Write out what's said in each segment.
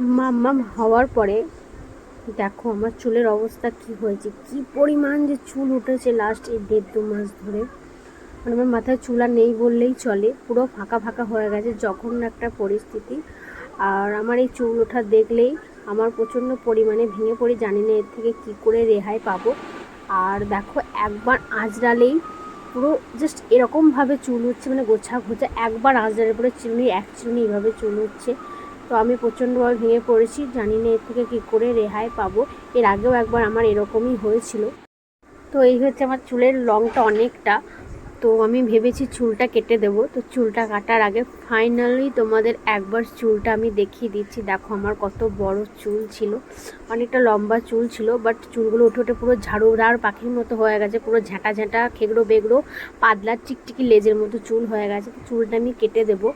মাম্মাম হওয়ার পরে দেখো আমার চুলের অবস্থা কি হয়েছে, কি পরিমাণ যে চুল উঠেছে লাস্ট এই দেড় দু মাস ধরে। মানে আমার মাথায় চুল নেই বললেই চলে, পুরো ফাঁকা ফাঁকা হয়ে গেছে যখন একটা পরিস্থিতি। আর আমার এই চুল ওঠা দেখলেই আমার প্রচণ্ড পরিমাণে ভেঙে পড়ে, জানি না এর থেকে কী করে রেহাই পাবো। আর দেখো একবার আঁচড়ালেই পুরো জাস্ট এরকমভাবে চুল উঠছে মানে গোছা ঘোছা একবার আঁচড়ালের পরে চিরুনি এক চিরুনি এইভাবে চুল উঠছে। তো আমি প্রচণ্ডভাবে ভেঙে পড়েছি। জানি না এর থেকে কী করে রেহাই পাবো। এর আগেও একবার আমার এরকমই হয়েছিল। তো এই হচ্ছে আমার চুলের লংটা অনেকটা। তো আমি ভেবেছি চুলটা কেটে দেব। তো চুলটা কাটার আগে ফাইনালি তোমাদের একবার চুলটা আমি দেখিয়ে দিচ্ছি। দেখো আমার কত বড় চুল ছিল। অনেকটা লম্বা চুল ছিল বাট চুলগুলো উঠে উঠে পুরো ঝাড়ুরার পাখির মতো হয়ে গেছে। পুরো ঝাঁটা ঝাঁটা খেগড়ো বেগড়ো, পাতলা টিকটিকি লেজের মতো চুল হয়ে গেছে। চুলটা আমি কেটে দেবো।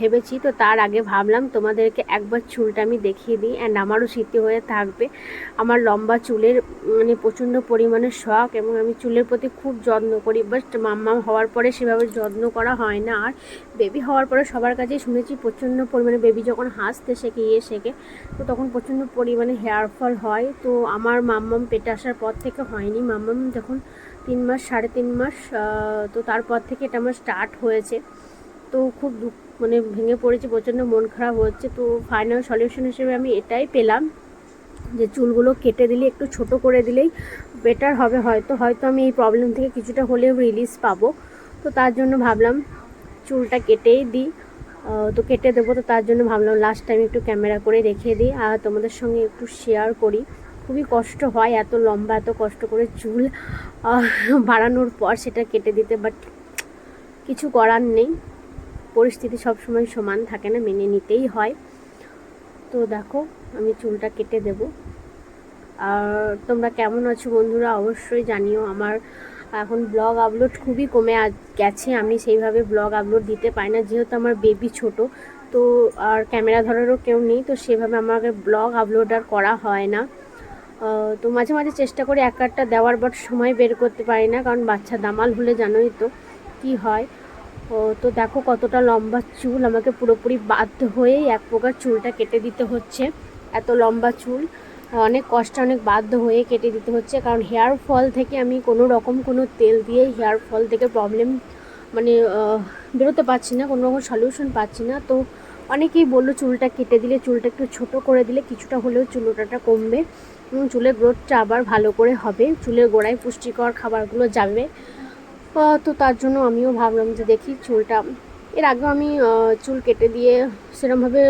ভেবেছি, তো তার আগে ভাবলাম তোমাদেরকে একবার চুলটা আমি দেখিয়ে দিই। অ্যান্ড আমারও স্মৃতি হয়ে থাকবে। আমার লম্বা চুলের মানে প্রচণ্ড পরিমাণে শখ এবং আমি চুলের প্রতি খুব যত্ন করি। বাট মাম্মা হওয়ার পরে সেভাবে যত্ন করা হয় না। আর বেবি হওয়ার পরে সবার কাছেই শুনেছি প্রচণ্ড পরিমাণে বেবি যখন হাসতে শেখে ইয়ে শেখে, তো তখন প্রচণ্ড পরিমাণে হেয়ার ফল হয়। তো আমার মাম্মাম পেটে আসার পর থেকে হয়নি। মাম্মাম যখন তিন মাস, সাড়ে তিন মাস তো তারপর থেকে এটা আমার স্টার্ট হয়েছে। তো খুব দুঃখ মানে ভেঙে পড়েছে, প্রচণ্ড মন খারাপ হচ্ছে। তো ফাইনাল সলিউশন হিসেবে আমি এটাই পেলাম যে চুলগুলো কেটে দিলে, একটু ছোট করে দিলেই বেটার হবে। হয়তো হয়তো আমি এই প্রবলেম থেকে কিছুটা হলেও রিলিজ পাবো। তো তার জন্য ভাবলাম চুলটা কেটেই দিই। তো কেটে দেবো, তো তার জন্য ভাবলাম লাস্ট টাইম একটু ক্যামেরা করে রেখে দিই আর তোমাদের সঙ্গে একটু শেয়ার করি। খুবই কষ্ট হয় এত লম্বা, এত কষ্ট করে চুল বাড়ানোর পর সেটা কেটে দিতে বাট কিছু করার নেই। পরিস্থিতি সবসময় সমান থাকে না, মেনে নিতেই হয়। তো দেখো, আমি চুলটা কেটে দেব। আর তোমরা কেমন আছো বন্ধুরা, অবশ্যই জানিও আমার এখন ব্লগ আপলোড খুবই কমে গেছে। আমি সেইভাবে ব্লগ আপলোড দিতে পারি না, যেহেতু আমার বেবি ছোট। তো আর ক্যামেরা ধরারও কেউ নেই, তো সেভাবে আমাকে ব্লগ আপলোড আর করা হয় না। তো মাঝে মাঝে চেষ্টা করি এক একটা দেওয়ার, বাট সময় বের করতে পারি না, কারণ বাচ্চা দামাল হলে জানোই তো কি হয়। তো দেখো কতটা লম্বা চুল। আমাকে পুরোপুরি বাধ্য হয়েই এক প্রকার চুলটা কেটে দিতে হচ্ছে। এত লম্বা চুল, অনেক কষ্ট অনেক বাধ্য হয়ে কেটে দিতে হচ্ছে। কারণ হেয়ার ফল থেকে আমি কোনো রকম কোনো তেল দিয়ে হেয়ার ফল থেকে প্রবলেম মানে বেরোতে পারছি না, কোনো রকম সলিউশন পাচ্ছি না। তো অনেকেই বলল চুলটা কেটে দিলে, চুলটা একটু ছোট করে দিলে কিছুটা হলেও চুলোটাটা কমবে। এবং চুলের গ্রোথটা আবার ভালো করে হবে। চুলের গোড়ায় পুষ্টিকর খাবারগুলো যাবে। তো তার জন্য আমিও ভাবলাম যে দেখি চুলটা। এর আগেও আমি চুল কেটে দিয়ে সেরকমভাবে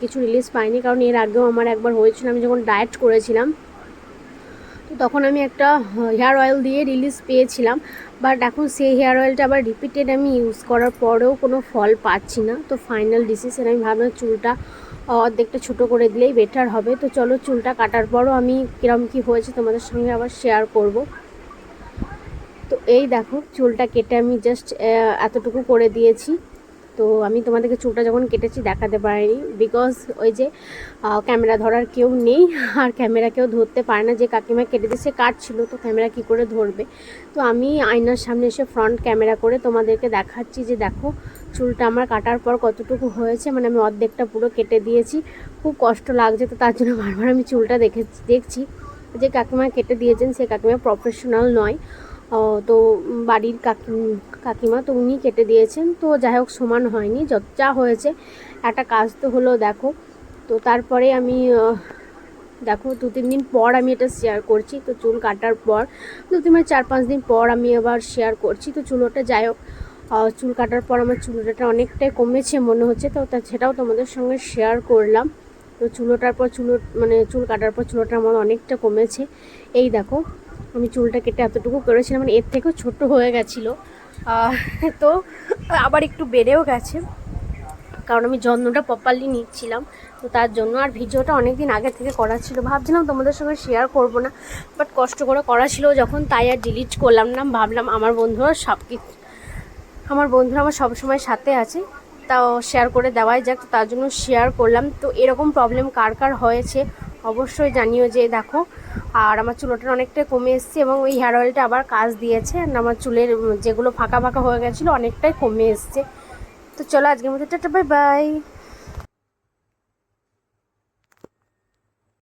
কিছু রিলিজ পাইনি। কারণ এর আগেও আমার একবার হয়েছিল, আমি যখন ডায়েট করেছিলাম, তো তখন আমি একটা হেয়ার অয়েল দিয়ে রিলিজ পেয়েছিলাম। বাট এখন সেই হেয়ার অয়েলটা আবার রিপিটেড আমি ইউজ করার পরেও কোনো ফল পাচ্ছি না। তো ফাইনাল ডিসিশন আমি ভাবলাম চুলটা অর্ধেকটা ছোটো করে দিলেই বেটার হবে। তো চলো চুলটা কাটার পরও আমি কিরম কী হয়েছে তোমাদের সঙ্গে আবার শেয়ার করব। তো এই দেখো, চুলটা কেটে আমি জাস্ট এতটুকু করে দিয়েছি। তো আমি তোমাদেরকে চুলটা যখন কেটেছি দেখাতে পারিনি বিকজ ওই যে ক্যামেরা ধরার কেউ নেই, আর ক্যামেরা কেউ ধরতে পারে না। যে কাকিমা কেটে দিয়েছে কাটছিল, তো ক্যামেরা কি করে ধরবে? তো আমি আয়নার সামনে এসে ফ্রন্ট ক্যামেরা করে তোমাদেরকে দেখাচ্ছি যে দেখো, চুলটা আমার কাটার পর কতটুকু হয়েছে। মানে আমি অর্ধেকটা পুরো কেটে দিয়েছি। খুব কষ্ট লাগছে তো তার জন্য বারবার আমি চুলটা দেখে দেখছি যে কাকিমা কেটে দিয়েছেন, সে কাকিমা প্রফেশনাল নয়। তো বাড়ির কাকি, কাকিমা তো উনি কেটে দিয়েছেন, তো যাই হোক সমান হয়নি, যত যা হয়েছে, একটা কাজ তো হলো দেখো। তো তারপরে আমি দেখো দু তিন দিন পর আমি এটা শেয়ার করছি, তো চুল কাটার পর, দু তিন চার পাঁচ দিন পর আমি আবার শেয়ার করছি, তো চুলোটা যাই হোক চুল কাটার পর আমার চুলোটা অনেকটাই কমেছে মনে হচ্ছে, তো সেটাও তোমাদের সঙ্গে শেয়ার করলাম। তো চুলোটার পর চুলো মানে চুল কাটার পর চুলোটা আমার অনেকটা কমেছে। এই দেখো আমি চুলটা কেটে এতটুকু করেছিলাম মানে এর থেকেও ছোট হয়ে গেছিল। তো আবার একটু বেড়েও গেছে, কারণ আমি যত্নটা প্রপারলি নিচ্ছিলাম। তো তার জন্য আর ভিডিওটা অনেক দিন আগে থেকে করা ছিল। ভাবছিলাম তোমাদের সঙ্গে শেয়ার করব না বাট কষ্ট করে করা ছিল যখন, তাই আর ডিলিট করলাম না। ভাবলাম আমার বন্ধুরা সব কিছু আমার বন্ধুরা আমার সবসময় সাথে আছে, তাও শেয়ার করে দেওয়াই যাক। তার জন্য শেয়ার করলাম। তো এরকম প্রবলেম কার কার হয়েছে অবশ্যই জানিও যে দেখো, আর আমার চুলোটা অনেকটাই কমে এসছে এবং ওই হেয়ার অয়েলটা আবার কাজ দিয়েছে আমার চুলের যেগুলো ফাঁকা ফাঁকা হয়ে গেছিল অনেকটাই কমে এসছে। তো চলো আজকের মধ্যে টাটা বাই বাই